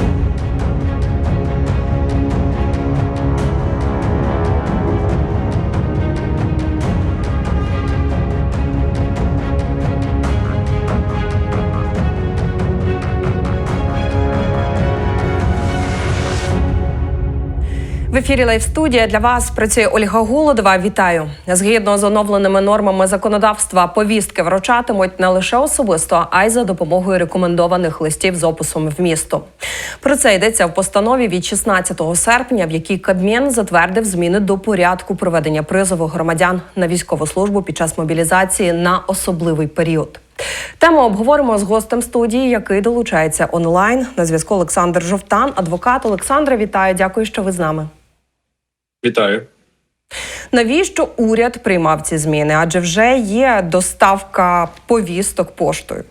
Thank you В ефірі Лайв студія для вас працює Ольга Голодова. Вітаю згідно з оновленими нормами законодавства. Повістки вручатимуть не лише особисто, а й за допомогою рекомендованих листів з описом вмісту. Про це йдеться в постанові від 16 серпня, в якій Кабмін затвердив зміни до порядку проведення призову громадян на військову службу під час мобілізації на особливий період. Тему обговоримо з гостем студії, який долучається онлайн. На зв'язку Олександр Жовтан, адвокат Олександре. Вітаю, дякую, що ви з нами. Вітаю. Навіщо уряд приймав ці зміни? Адже вже є доставка повісток поштою.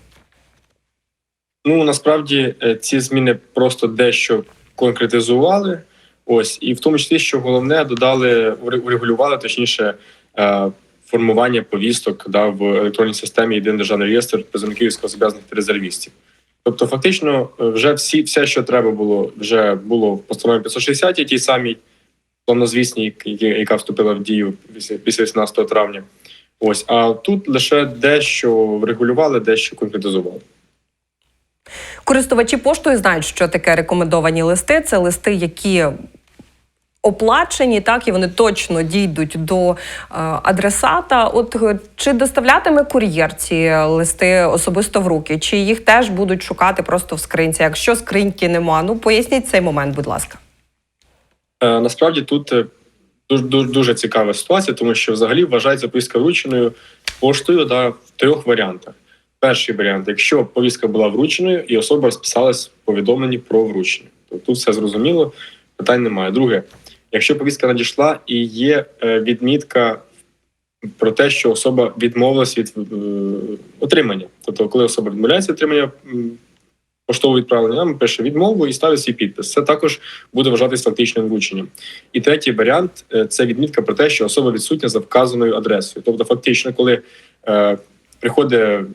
Ну насправді е, ці зміни просто дещо конкретизували. Ось, і в тому числі, що головне додали, уре- урегулювали точніше е, формування повісток да, в електронній системі єдиний державний реєстр призовників військовозобов'язаних та резервістів. Тобто, фактично, е, вже всі, все, що треба було, вже було в постанові 560, тій самій плавнозвісній, які- яка вступила в дію після, після 18 травня. Ось, а тут лише дещо врегулювали, дещо конкретизували. Користувачі поштою знають, що таке рекомендовані листи. Це листи, які оплачені, так і вони точно дійдуть до е, адресата. От е, чи доставлятиме кур'єр ці листи особисто в руки, чи їх теж будуть шукати просто в скринці? Якщо скриньки нема, ну поясніть цей момент, будь ласка. Е, Насправді тут е, дуже, дуже, дуже цікава ситуація, тому що взагалі вважається повістка врученою поштою да, в трьох варіантах. Перший варіант, якщо повістка була врученою і особа розписалась в повідомленні про вручення. Тобто тут все зрозуміло, питань немає. Друге, якщо повістка надійшла і є е, відмітка про те, що особа відмовилась від отримання. Тобто, коли особа відмовляється від отримання поштового відправлення, нам пише відмову і ставить свій підпис. Це також буде вважатись фактичним врученням. І третій варіант е, це відмітка про те, що особа відсутня за вказаною адресою. Тобто, фактично, коли е, приходить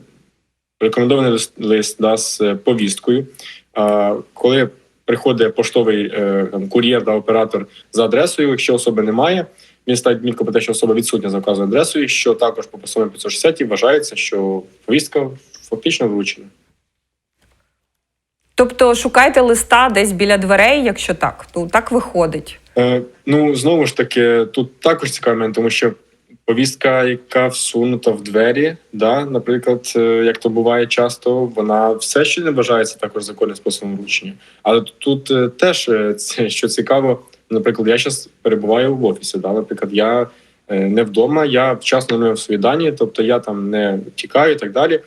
рекомендований лист, лист да, з е, повісткою, е, коли приходить поштовий е, кур'єр да, оператор за адресою, якщо особи немає. Він ставить відмітку про те, що особа відсутня за вказаною адресою, що також по постанові 560 вважається, що повістка фактично вручена. Тобто шукайте листа десь біля дверей, якщо так, то так виходить. Е, ну знову ж таки, тут також цікавий момент, тому що повістка, яка всунута в двері, да, наприклад, е, як то буває часто, вона все ще не вважається також законним способом вручення. Але тут е, теж е, що цікаво, наприклад, я зараз перебуваю в офісі. Да, наприклад, я не вдома, я вчасно оновив свої дані, тобто я там не тікаю і так далі.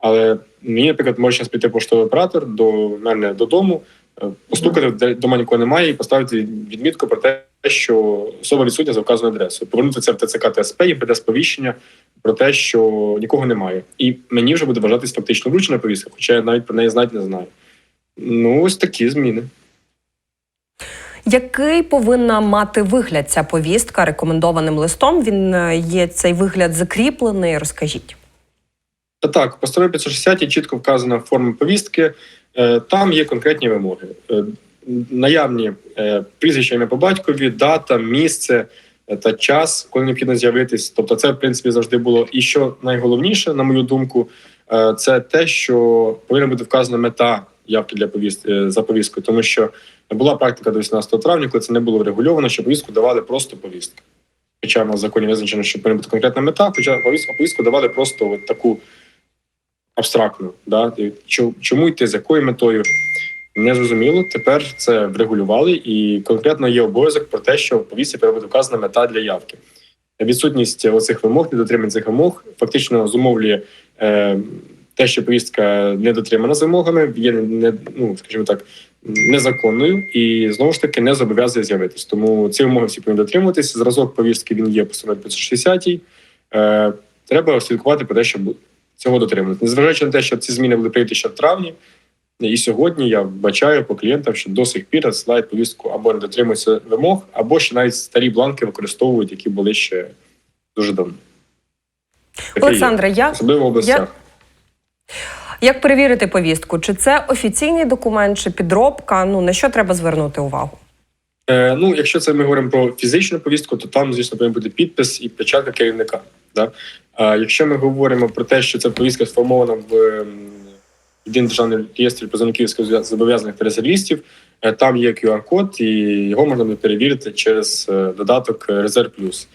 Але мені, наприклад, може зараз піти поштовий оператор до мене додому, е, постукати де дома нікого немає і поставити відмітку про те, що особа відсутня за вказаною адресою. Повернути це в ТЦК ТСП і прийде сповіщення про те, що нікого немає. І мені вже буде вважатись фактично вручена повістка, хоча я навіть про неї знати не знаю. Ну, ось такі зміни. Який повинна мати вигляд ця повістка рекомендованим листом? Він е, є цей вигляд закріплений. Розкажіть. Та так, в постанові 560 чітко вказана форма повістки. Е, Там є конкретні вимоги. Е, Наявні е, прізвище ім'я по батькові, дата, місце та час, коли необхідно з'явитись. Тобто, це в принципі завжди було. І що найголовніше, на мою думку, це те, що повинна бути вказана мета явки для повіст е, за повісткою, тому що була практика до 18 травня, коли це не було врегульовано, що повістку давали просто повістку. Хоча в законі визначено, що повинна бути конкретна мета, хоча повістку давали просто от таку абстрактну. Да? Чому йти, з якою метою? Не зрозуміло. Тепер це врегулювали, і конкретно є обов'язок про те, що в повістці бути вказана мета для явки. Відсутність оцих вимог, недотримання цих вимог фактично зумовлює е, те, що повістка не дотримана з вимогами, є не, ну, скажімо так, незаконною і знову ж таки не зобов'язує з'явитись. Тому ці вимоги всі повинні дотримуватися. Зразок повістки він є по постанові 560. Е, треба слідкувати про те, щоб цього дотримуватися. Незважаючи на те, що ці зміни були прийняті ще в травні, і сьогодні я бачаю по клієнтам, що до сих пір надсилають повістку або не дотримуються вимог, або ще навіть старі бланки використовують, які були ще дуже давно. Олександре, я Особливо в областях. Як перевірити повістку? Чи це офіційний документ, чи підробка? Ну на що треба звернути увагу? Е, ну, якщо це ми говоримо про фізичну повістку, то там, звісно, повинен бути підпис і печатка керівника. Да? Якщо ми говоримо про те, що ця повістка сформована в ем, єдиний державний реєстр призовників зобов'язаних та резервістів, е, там є QR-код, і його можна перевірити через е, додаток е, Резерв Плюс.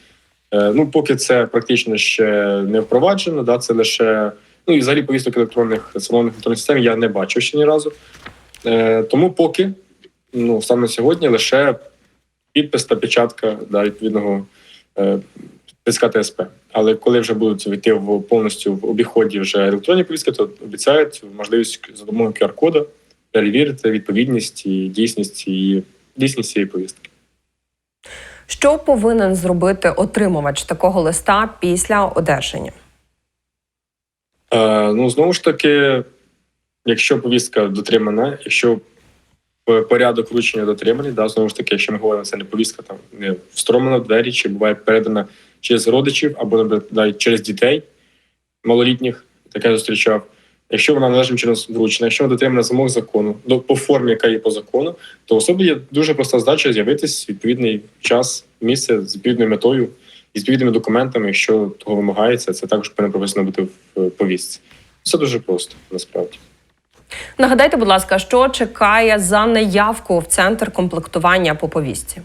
Ну, поки це практично ще не впроваджено, да, це лише ну і взагалі повісток електронних салонних електронних систем я не бачив ще ні разу. Тому поки ну саме сьогодні лише підпис та печатка да, відповідного ТСК ТСП. Але коли вже будуть війти в повністю в обіході вже електронні повістки, то обіцяють можливість за допомогою QR-коду перевірити відповідність і дійсність і дійсність цієї повістки. Що повинен зробити отримувач такого листа після одержання? Е, ну знову ж таки, якщо повістка дотримана, якщо порядок вручення дотриманий, да, знову ж таки, якщо ми говоримо, це не повістка там не встромлена в двері, чи буває передана через родичів або навіть через дітей малолітніх, таке зустрічав. Якщо вона належним чином вручена, якщо вона дотримана замов закону до по формі, яка є по закону, то особі є дуже проста задача з'явитись відповідний час, місце з відповідною метою і з відповідними документами, якщо того вимагається, це також повинно прописано бути в повістці. Все дуже просто насправді. Нагадайте, будь ласка, що чекає за неявку в центр комплектування по повістці?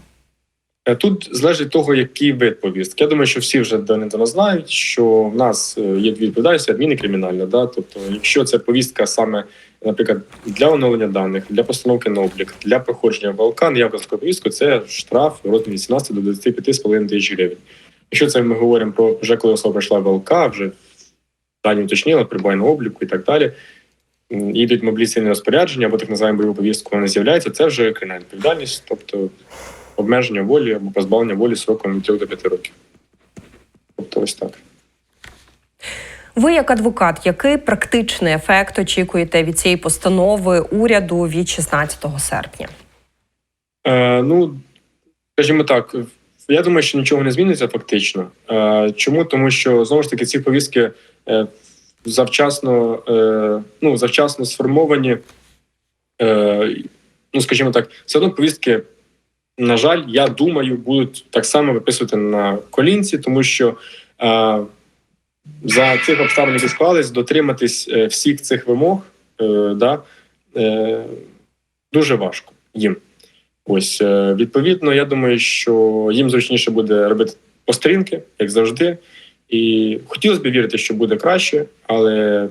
Е, Тут залежить від того, який вид повістки. Я думаю, що всі вже давно знають, що в нас е, є дві відповідальності адмін кримінальна. Да? Тобто, якщо це повістка саме, наприклад, для оновлення даних, для постановки на облік, для проходження ВЛК, неявка таку повістку, це штраф в розмірі 18 до 25,5 тисяч гривень. Якщо це ми говоримо про вже коли особа пройшла ВЛК, вже дані уточнила, прибуває на обліку і так далі. і йдуть мобілізаційні розпорядження або так називаємо бойову повістку, вона з'являється, це вже кримінальна відповідальність, тобто обмеження волі або позбавлення волі сроком від 3 до 5 років. Тобто ось так. Ви, як адвокат, який практичний ефект очікуєте від цієї постанови уряду від 16 серпня? Е, ну, скажімо так, я думаю, що нічого не зміниться фактично. Е, чому? Тому що знову ж таки ці повістки е, завчасно, е, ну, завчасно сформовані. Е, ну, скажімо так, все одно повістки, на жаль, я думаю, будуть так само виписувати на колінці, тому що е, за цих обставин, які склались, дотриматись е, всіх цих вимог е, да, е, дуже важко їм. Ось е, відповідно, я думаю, що їм зручніше буде робити по сторінки, як завжди. І хотілося б вірити, що буде краще, але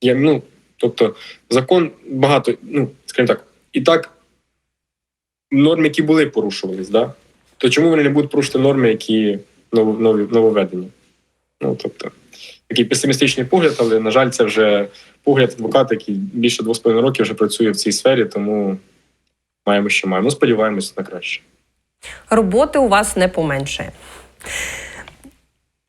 я, ну, тобто, закон багато, ну, скажімо так, і так норми, які були, порушувались, да? то чому вони не будуть порушити норми, які нововведені? Ну, тобто, такий песимістичний погляд, але, на жаль, це вже погляд адвоката, який більше двох з половиною років вже працює в цій сфері, тому маємо, що маємо. Ну, сподіваємось на краще. Роботи у вас не поменшає.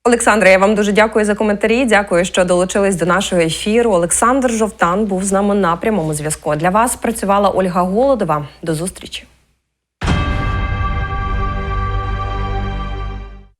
Олександре, я вам дуже дякую за коментарі. Дякую, що долучились до нашого ефіру. Олександр Жовтан був з нами на прямому зв'язку. Для вас працювала Ольга Голодова. До зустрічі.